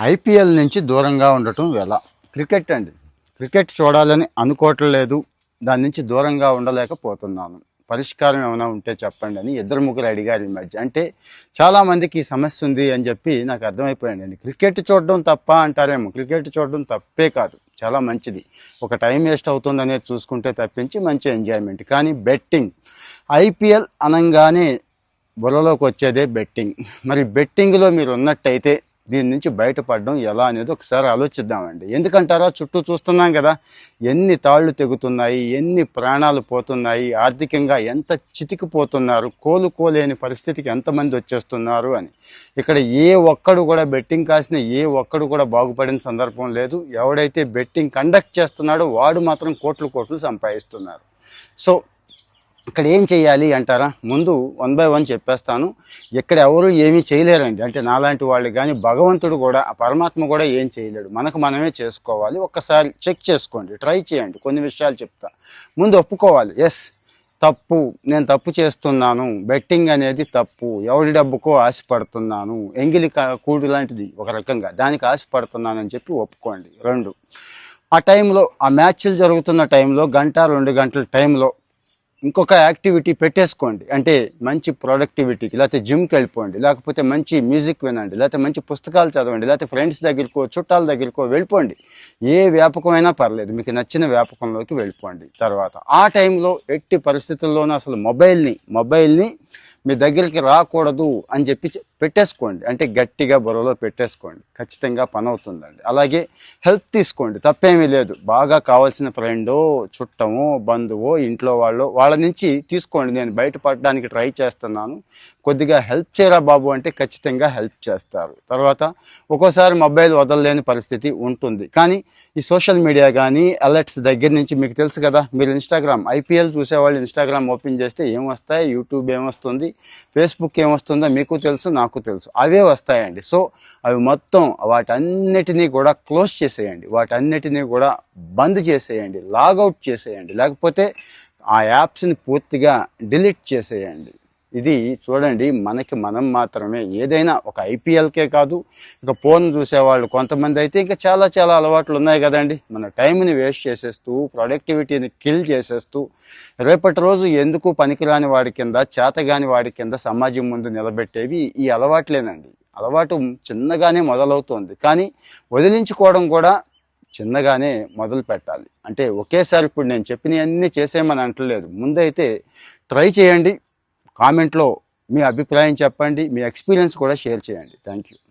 IPL నుంచి దూరంగా ఉండటం ఎలా క్రికెట్ అండి. క్రికెట్ చూడాలని అనుకోవటం లేదు. దాని నుంచి దూరంగా ఉండలేకపోతున్నాను. పరిష్కారం ఏమైనా ఉంటే చెప్పండి అని ఇద్దరు ముగ్గురు అడిగారు ఈ మధ్య. అంటే చాలామందికి ఈ సమస్య ఉంది అని చెప్పి నాకు అర్థమైపోయిందండి. క్రికెట్ చూడడం తప్ప అంటారేమో. క్రికెట్ చూడడం తప్పే కాదు. చాలా మంచిది. ఒక టైం వేస్ట్ అవుతుంది అనేది చూసుకుంటే తప్పించి మంచి ఎంజాయ్మెంట్. కానీ బెట్టింగ్. ఐపీఎల్ అనగానే బుర్రలోకి వచ్చేదే బెట్టింగ్. మరి బెట్టింగ్లో మీరు ఉన్నట్టయితే దీని నుంచి బయటపడడం ఎలా అనేది ఒకసారి ఆలోచిద్దామండి. ఎందుకంటారా? చుట్టూ చూస్తున్నాం కదా ఎన్ని తాళ్ళు తెగుతున్నాయి ఎన్ని ప్రాణాలు పోతున్నాయి ఆర్థికంగా ఎంత చితికిపోతున్నారు కోలుకోలేని పరిస్థితికి ఎంతమంది వచ్చేస్తున్నారు అని. ఇక్కడ ఏ ఒక్కడు కూడా బెట్టింగ్ కాసిన ఏ ఒక్కడు కూడా బాగుపడిన సందర్భం లేదు. ఎవడైతే బెట్టింగ్ కండక్ట్ చేస్తున్నాడో వాడు మాత్రం కోట్లు కోట్లు సంపాదిస్తున్నారు. సో ఇక్కడ ఏం చేయాలి అంటారా? ముందు వన్ బై వన్ చెప్పేస్తాను. ఇక్కడ ఎవరు ఏమీ చేయలేరండి. అంటే నాలాంటి వాళ్ళు కానీ భగవంతుడు కూడా ఆ పరమాత్మ కూడా ఏం చేయలేడు. మనకు మనమే చేసుకోవాలి. ఒక్కసారి చెక్ చేసుకోండి. ట్రై చేయండి. కొన్ని విషయాలు చెప్తా. ముందు ఒప్పుకోవాలి. ఎస్ తప్పు. నేను తప్పు చేస్తున్నాను. బెట్టింగ్ అనేది తప్పు. ఎవడి డబ్బుకో ఆశపడుతున్నాను. ఎంగిలి కూడు లాంటిది ఒక రకంగా. దానికి ఆశపడుతున్నాను అని చెప్పి ఒప్పుకోండి. రెండు ఆ టైంలో ఆ మ్యాచ్లు జరుగుతున్న టైంలో గంట రెండు గంటల టైంలో ఇంకొక యాక్టివిటీ పెట్టేసుకోండి. అంటే మంచి ప్రొడక్టివిటీకి లేకపోతే జిమ్కి వెళ్ళిపోండి లేకపోతే మంచి మ్యూజిక్ వినండి లేకపోతే మంచి పుస్తకాలు చదవండి లేకపోతే ఫ్రెండ్స్ దగ్గరికో చుట్టాల దగ్గరికో వెళ్ళిపోండి. ఏ వ్యాపకమైనా పర్లేదు మీకు నచ్చిన వ్యాపకంలోకి వెళ్ళిపోండి. తర్వాత ఆ టైంలో ఎట్టి పరిస్థితుల్లోనూ అసలు మొబైల్ని మొబైల్ని మీ దగ్గరికి రాకూడదు అని చెప్పి పెట్టేసుకోండి. అంటే గట్టిగా బుర్రలో పెట్టేసుకోండి. ఖచ్చితంగా పని అవుతుందండి అలాగే హెల్ప్ తీసుకోండి. తప్పేమీ లేదు. బాగా కావాల్సిన ఫ్రెండో చుట్టమో బంధువో ఇంట్లో వాళ్ళు వాళ్ళ నుంచి తీసుకోండి. నేను బయటపడడానికి ట్రై చేస్తున్నాను. కొద్దిగా హెల్ప్ చేయరా బాబు అంటే ఖచ్చితంగా హెల్ప్ చేస్తారు. తర్వాత ఒక్కోసారి మొబైల్ వదలలేని పరిస్థితి ఉంటుంది. కానీ ఈ సోషల్ మీడియా కానీ అలర్ట్స్ దగ్గర నుంచి మీకు తెలుసు కదా మీరు ఇన్స్టాగ్రామ్ ఐపీఎల్ చూసేవాళ్ళు ఇన్స్టాగ్రామ్ ఓపెన్ చేస్తే ఏం వస్తాయి? యూట్యూబ్ వస్తుంది. ఫేస్బుక్ ఏమొస్తుందో మీకు తెలుసు నాకు తెలుసు. అవే వస్తాయండి. సో అవి మొత్తం వాటన్నిటినీ కూడా క్లోజ్ చేసేయండి. వాటన్నిటినీ కూడా బంద్ చేసేయండి. లాగౌట్ చేసేయండి. లేకపోతే ఆ యాప్స్ని పూర్తిగా డిలీట్ చేసేయండి. ఇది చూడండి మనకి మనం మాత్రమే. ఏదైనా ఒక ఐపీఎల్కే కాదు ఇక ఫోన్ చూసేవాళ్ళు కొంతమంది అయితే ఇంకా చాలా చాలా అలవాట్లు ఉన్నాయి కదండి. మన టైంని వేస్ట్ చేసేస్తూ ప్రొడక్టివిటీని కిల్ చేసేస్తూ రేపటి రోజు ఎందుకు పనికిరాని వాడి కింద చేతగాని వాడి కింద సమాజం ముందు నిలబెట్టేవి ఈ అలవాట్లేనండి. అలవాటు చిన్నగానే మొదలవుతోంది. కానీ వదిలించుకోవడం కూడా చిన్నగానే మొదలు పెట్టాలి. అంటే ఒకేసారి ఇప్పుడు నేను చెప్పినవన్నీ చేసేయమని అంటలేదు. ముందైతే ట్రై చేయండి. కామెంట్లో మీ అభిప్రాయం చెప్పండి మీ ఎక్స్పీరియన్స్ కూడా షేర్ చేయండి. Thank you.